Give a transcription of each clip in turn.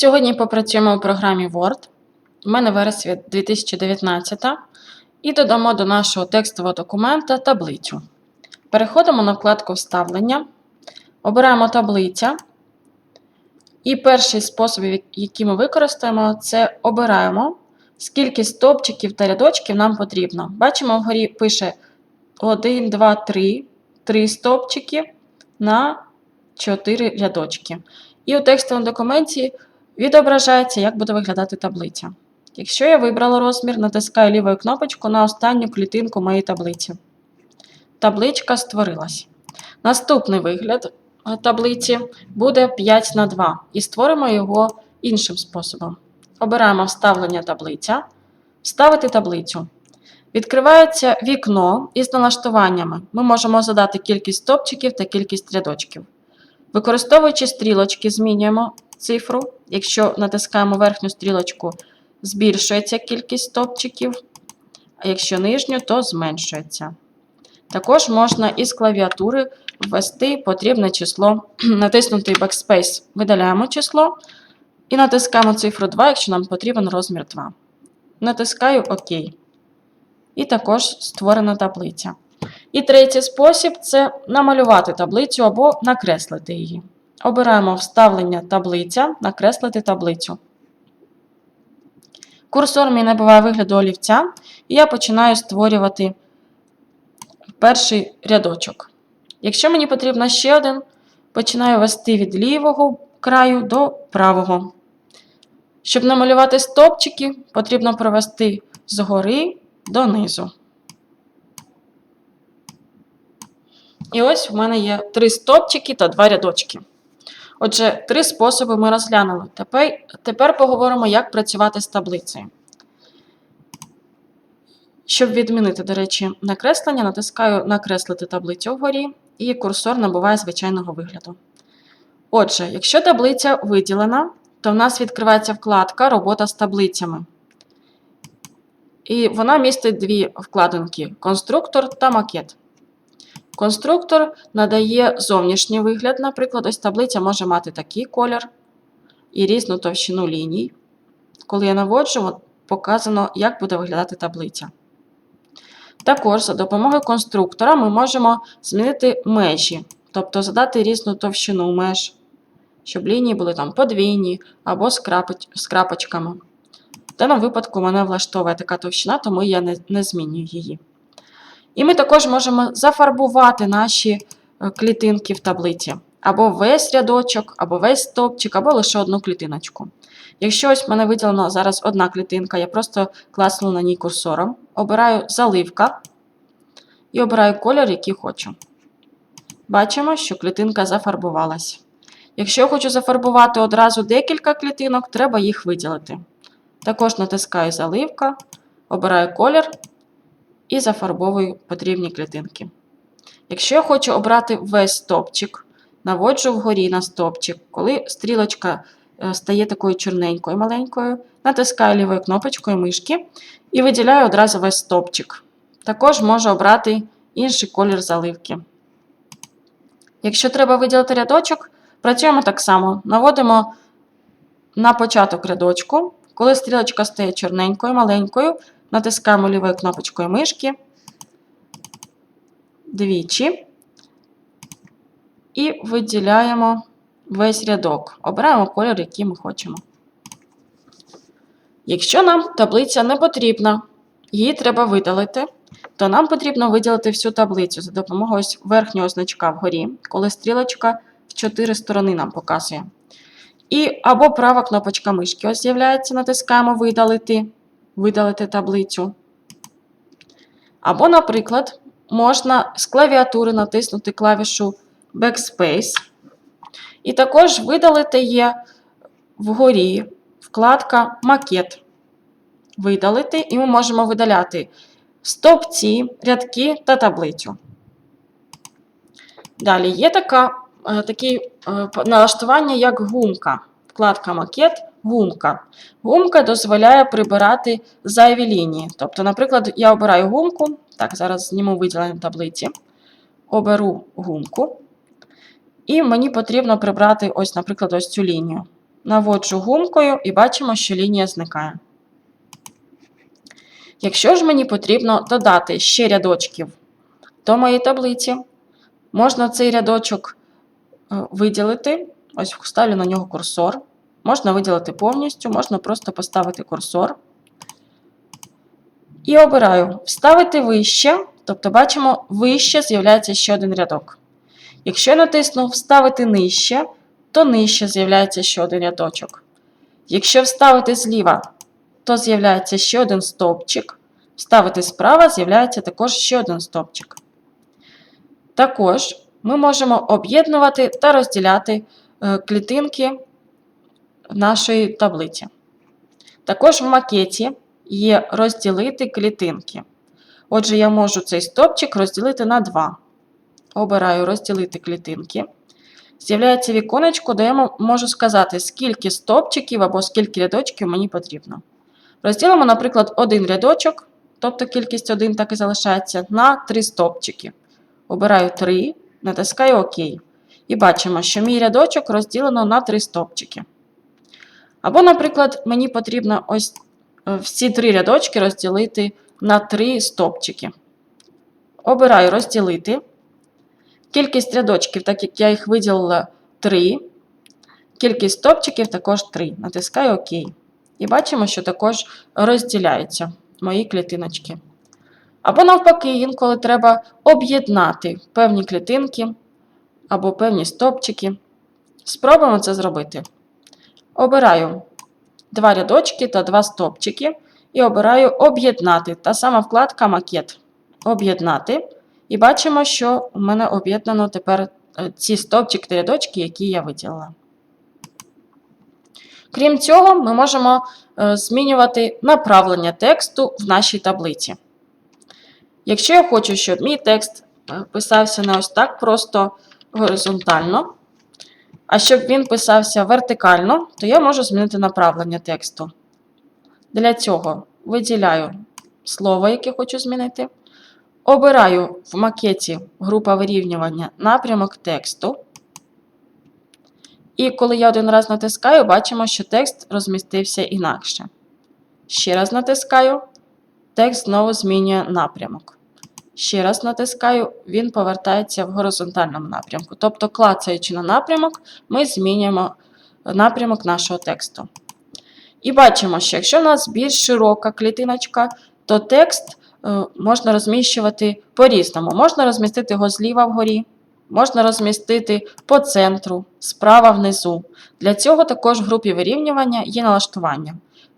Сьогодні попрацюємо у програмі Word. У мене версія 2019 і додамо до нашого текстового документа таблицю. Переходимо на вкладку Вставлення, обираємо таблиця. І перший спосіб, який ми використаємо, це обираємо, скільки стовпчиків та рядочків нам потрібно. Бачимо, вгорі пише 1, 2, 3, 3 стовпчики на 4 рядочки. І у текстовому документі відображається, як буде виглядати таблиця. Якщо я вибрала розмір, натискаю лівою кнопочкою на останню клітинку моєї таблиці. Табличка створилась. Наступний вигляд е, таблиці буде 5 на 2 і створимо його іншим способом. Обираємо вставлення таблиця, вставити таблицю. Відкривається вікно із налаштуваннями. Ми можемо задати кількість стопчиків та кількість рядочків. Використовуючи стрілочки, змінюємо цифру. Якщо натискаємо верхню стрілочку, збільшується кількість стопчиків, а якщо нижню, то зменшується. Також можна із клавіатури ввести потрібне число, натиснути Backspace, видаляємо число і натискаємо цифру 2, якщо нам потрібен розмір 2. Натискаю ОК. І також створена таблиця. І третій спосіб це намалювати таблицю або накреслити її. Обираємо вставлення таблиця, накреслити таблицю. Курсор мій набуває вигляду олівця, і я починаю створювати перший рядочок. Якщо мені потрібно ще один, починаю вести від лівого краю до правого. Щоб намалювати стопчики, потрібно провести згори донизу. І ось в мене є три стопчики та два рядочки. Отже, три способи ми розглянули. Тепер, тепер поговоримо, як працювати з таблицею. Щоб відмінити, до речі, накреслення, натискаю Накреслити таблицю вгорі, і курсор набуває звичайного вигляду. Отже, якщо таблиця виділена, то в нас відкривається вкладка Робота з таблицями. І вона містить дві вкладинки конструктор та макет. Конструктор надає зовнішній вигляд, наприклад, ось таблиця може мати такий колір і різну товщину ліній. Коли я наводжу, показано, як буде виглядати таблиця. Також за допомогою конструктора ми можемо змінити межі, тобто задати різну товщину меж, щоб лінії були там подвійні або з, крапочками. В даному випадку мене влаштовує така товщина, тому я не, не змінюю її. І ми також можемо зафарбувати наші е, клітинки в таблиці. Або весь рядочок, або весь стопчик, або лише одну клітиночку. Якщо ось в мене виділена зараз одна клітинка, я просто класну на ній курсором, обираю заливка і обираю кольор, який хочу. Бачимо, що клітинка зафарбувалась. Якщо я хочу зафарбувати одразу декілька клітинок, треба їх виділити. Також натискаю заливка, обираю колір і зафарбовую потрібні клітинки. Якщо я хочу обрати весь стопчик, наводжу вгорі на стопчик, коли стрілочка е, стає такою чорненькою маленькою, натискаю лівою кнопочкою мишки і виділяю одразу весь стопчик. Також можу обрати інший колір заливки. Якщо треба виділити рядочок, працюємо так само. Наводимо на початок рядочку, коли стрілочка стає чорненькою, маленькою, натискаємо лівою кнопочкою мишки двічі і виділяємо весь рядок. Обираємо кольор, який ми хочемо. Якщо нам таблиця не потрібна, її треба видалити, то нам потрібно виділити всю таблицю за допомогою верхнього значка вгорі, коли стрілочка в чотири сторони нам показує. І або права кнопочка мишки ось з'являється, натискаємо видалити, видалити таблицю. Або, наприклад, можна з клавіатури натиснути клавішу Backspace. І також видалити є вгорі вкладка Макет. Видалити, і ми можемо видаляти стовпці, рядки та таблицю. Далі є така, е, такі е, налаштування, як гумка. Вкладка Макет, гумка. Гумка дозволяє прибирати зайві лінії. Тобто, наприклад, я обираю гумку. Так, зараз зніму виділення таблиці. Оберу гумку. І мені потрібно прибрати, ось, наприклад, ось цю лінію. наводжу гумкою і бачимо, що лінія зникає. Якщо ж мені потрібно додати ще рядочків до моєї таблиці, можна цей рядочок е, виділити. Ось ставлю на нього курсор. Можна виділити повністю, можна просто поставити курсор. І обираю Вставити вище, тобто бачимо, вище з'являється ще один рядок. Якщо я натисну Вставити нижче, то нижче з'являється ще один рядочок. Якщо вставити зліва, то з'являється ще один стовпчик. Вставити справа з'являється також ще один стовпчик. Також ми можемо об'єднувати та розділяти е, клітинки нашої таблиці. Також в макеті є розділити клітинки. Отже, я можу цей стовпчик розділити на два. Обираю розділити клітинки. З'являється віконечко, де я можу сказати, скільки стовпчиків або скільки рядочків мені потрібно. Розділимо, наприклад, один рядочок, тобто кількість 1 так і залишається, на 3 стовпчики. Обираю 3, натискаю ОК. І бачимо, що мій рядочок розділено на 3 стовпчики. Або, наприклад, мені потрібно ось е, всі три рядочки розділити на 3 стовпчики. Обираю розділити. Кількість рядочків, так як я їх виділила 3. Кількість стопчиків також 3. Натискаю ОК. І бачимо, що також розділяються мої клітиночки. Або, навпаки, інколи треба об'єднати певні клітинки або певні стопчики. Спробуємо це зробити. Обираю два рядочки та два стопчики. І обираю об'єднати. Та сама вкладка макет. Об'єднати. І бачимо, що у мене об'єднано тепер е, ці стовпчики та рядочки, які я виділила. Крім цього, ми можемо е, змінювати направлення тексту в нашій таблиці. Якщо я хочу, щоб мій текст е, писався не ось так просто горизонтально, а щоб він писався вертикально, то я можу змінити направлення тексту. Для цього виділяю слово, яке хочу змінити. Обираю в макеті група вирівнювання напрямок тексту. І коли я один раз натискаю, бачимо, що текст розмістився інакше. Ще раз натискаю, текст знову змінює напрямок. Ще раз натискаю, він повертається в горизонтальному напрямку. Тобто, клацаючи на напрямок, ми змінюємо напрямок нашого тексту. І бачимо, що якщо в нас більш широка клітиночка, то текст е, можна розміщувати по-різному. Можна розмістити його зліва вгорі, можна розмістити по центру, справа внизу. Для цього також в групі вирівнювання є налаштування.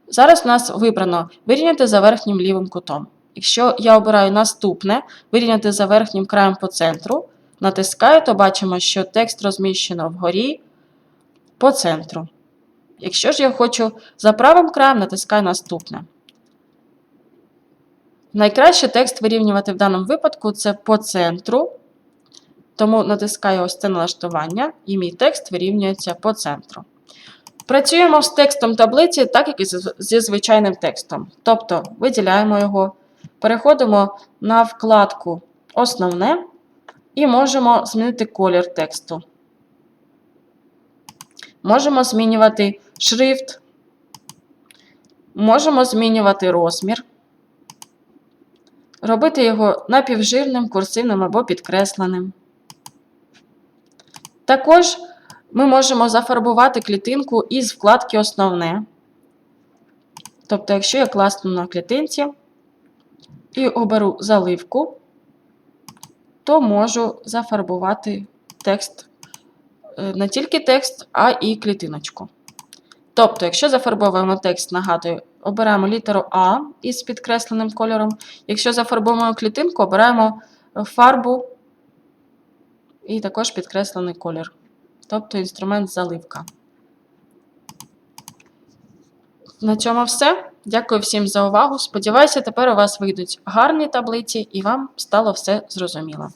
Зараз у нас вибрано вирівняти за верхнім лівим кутом. Якщо я обираю наступне вирівняти за верхнім краєм по центру, натискаю, то бачимо, що текст розміщено вгорі по центру. Якщо ж я хочу за правим краєм, натискаю наступне. Найкраще текст вирівнювати в даному випадку це по центру. Тому натискаю ось це налаштування, і мій текст вирівнюється по центру. Працюємо з текстом таблиці, так як і зі звичайним текстом. Тобто виділяємо його, переходимо на вкладку Основне і можемо змінити колір тексту. Можемо змінювати шрифт, можемо змінювати розмір, робити його напівжирним, курсивним або підкресленим. Також ми можемо зафарбувати клітинку із вкладки Основне. Тобто, якщо я класну на клітинці і оберу заливку, то можу зафарбувати текст Е, не тільки текст, а і клітиночку. Тобто, якщо зафарбовуємо текст, нагадую, обираємо літеру А із підкресленим кольором. Якщо зафарбовуємо клітинку, обираємо фарбу і також підкреслений колір. Тобто інструмент заливка. На цьому все. Дякую всім за увагу. Сподіваюся, тепер у вас вийдуть гарні таблиці і вам стало все зрозуміло.